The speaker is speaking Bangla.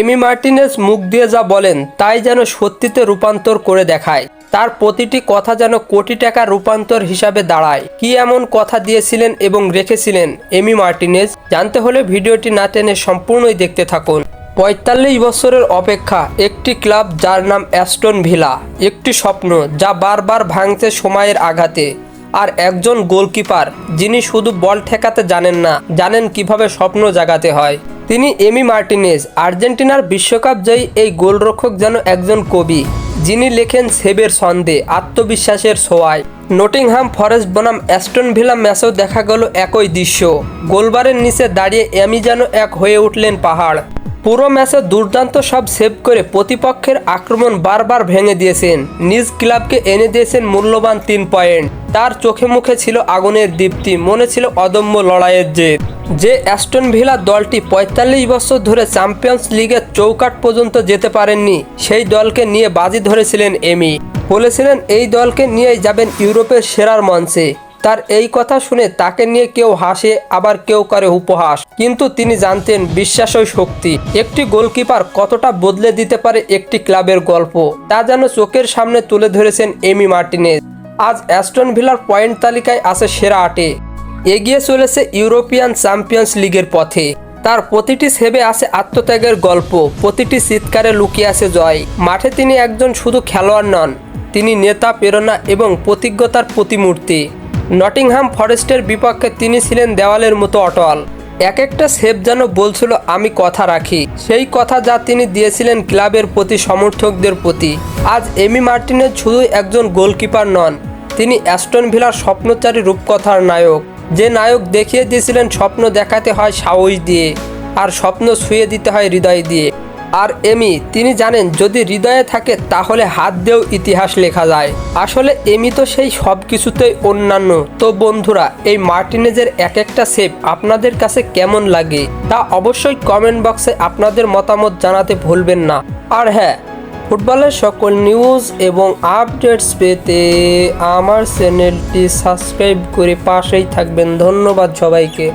এমি মার্টিনেস মুখ দিয়ে যা বলেন, তাই যেন সত্যিতে রূপান্তর করে দেখায়। তার প্রতিটি কথা যেন কোটি টাকা রূপান্তর হিসাবে দাঁড়ায়। কি এমন কথা দিয়েছিলেন এবং রেখেছিলেন এমি মার্টিনেজ জানতে হলে ভিডিওটি না টেনে সম্পূর্ণই দেখতে থাকুন। পঁয়তাল্লিশ বছরের অপেক্ষা একটি ক্লাব যার নাম অ্যাস্টন ভিলা, একটি স্বপ্ন যা বারবার ভাঙছে সময়ের আঘাতে। আর একজন গোলকিপার, যিনি শুধু বল ঠেকাতে জানেন না, জানেন কীভাবে স্বপ্ন জাগাতে হয়। তিনি এমি মার্টিনেজ আর্জেন্টিনার বিশ্বকাপ জয়ী এই গোলরক্ষক যেন একজন কবি, যিনি লেখেন সেবের ছন্দে, আত্মবিশ্বাসের ছোঁয়ায়। নটিংহাম ফরেস্ট বনাম অ্যাস্টন ভিলা ম্যাচেও দেখা গেল একই দৃশ্য। গোলবারের নিচে দাঁড়িয়ে এমি যেন এক হয়ে উঠলেন পাহাড়। পুরো ম্যাচে দুর্দান্ত সব সেভ করে প্রতিপক্ষের আক্রমণ বারবার ভেঙে দিয়েছেন। নিজ ক্লাবকে এনে দিয়েছেন মূল্যবান তিন পয়েন্ট। তার চোখে মুখে ছিল আগুনের দীপ্তি, মনে ছিল অদম্য লড়াইয়ের জেদ যে অ্যাস্টন ভিলা দলটি পঁয়তাল্লিশ বছর ধরে চ্যাম্পিয়ন্স লিগের চৌকাট পর্যন্ত যেতে পারেননি, সেই দলকে নিয়ে বাজি ধরেছিলেন এমি। বলেছিলেন, এই দলকে নিয়েই যাবেন ইউরোপের সেরার মঞ্চে। তার এই কথা শুনে তাকে নিয়ে কেউ হাসে, আবার কেউ করে উপহাস। কিন্তু তিনি জানতেন বিশ্বাসই শক্তি। একটি গোলকিপার কতটা বদলে দিতে পারে একটি ক্লাবের গল্প। তা যেন চোখের সামনে তুলে ধরেছেন এমি মার্টিনেজ। আজ অ্যাস্টন ভিলার পয়েন্ট তালিকায় আছে সেরা আটে। এগিয়ে চলেছে ইউরোপিয়ান চ্যাম্পিয়ন্স লিগের পথে। তার প্রতিটি সেবে আছে আত্মত্যাগের গল্প, প্রতিটি চিৎকারে লুকিয়ে আছে জয়। মাঠে তিনি একজন শুধু খেলোয়াড় নন তিনি নেতা, প্রেরণা এবং প্রতিজ্ঞতার প্রতিমূর্তি। নটিংহাম ফরেস্টের বিপক্ষে তিনি ছিলেন দেওয়ালের মতো অটল। এক একটা সেভ যেন বলছিল, আমি কথা রাখি। সেই কথা যা তিনি দিয়েছিলেন ক্লাবের প্রতি সমর্থকদের প্রতি। আজ এমি মার্টিনের শুধু একজন গোলকিপার নন, তিনি অ্যাস্টন ভিলার স্বপ্নচারী রূপকথার নায়ক। যে নায়ক দেখিয়ে দিয়েছিলেন, স্বপ্ন দেখাতে হয় সাহস দিয়ে, আর স্বপ্ন ছুঁয়ে দিতে হয় হৃদয় দিয়ে। আর এমি, তিনি জানেন যদি হৃদয়ে থাকে তাহলে হাত দিয়েও ইতিহাস লেখা যায়। আসলে এমি তো সেই সব কিছুতেই অন্যান্য। তো বন্ধুরা, এই মার্টিনেজের এক একটা সেপ আপনাদের কাছে কেমন লাগে তা অবশ্যই কমেন্ট বক্সে আপনাদের মতামত জানাতে ভুলবেন না। আর হ্যাঁ ফুটবলের সকল নিউজ এবং আপডেটস পেতে আমার চ্যানেলটি সাবস্ক্রাইব করে পাশেই থাকবেন। ধন্যবাদ সবাইকে।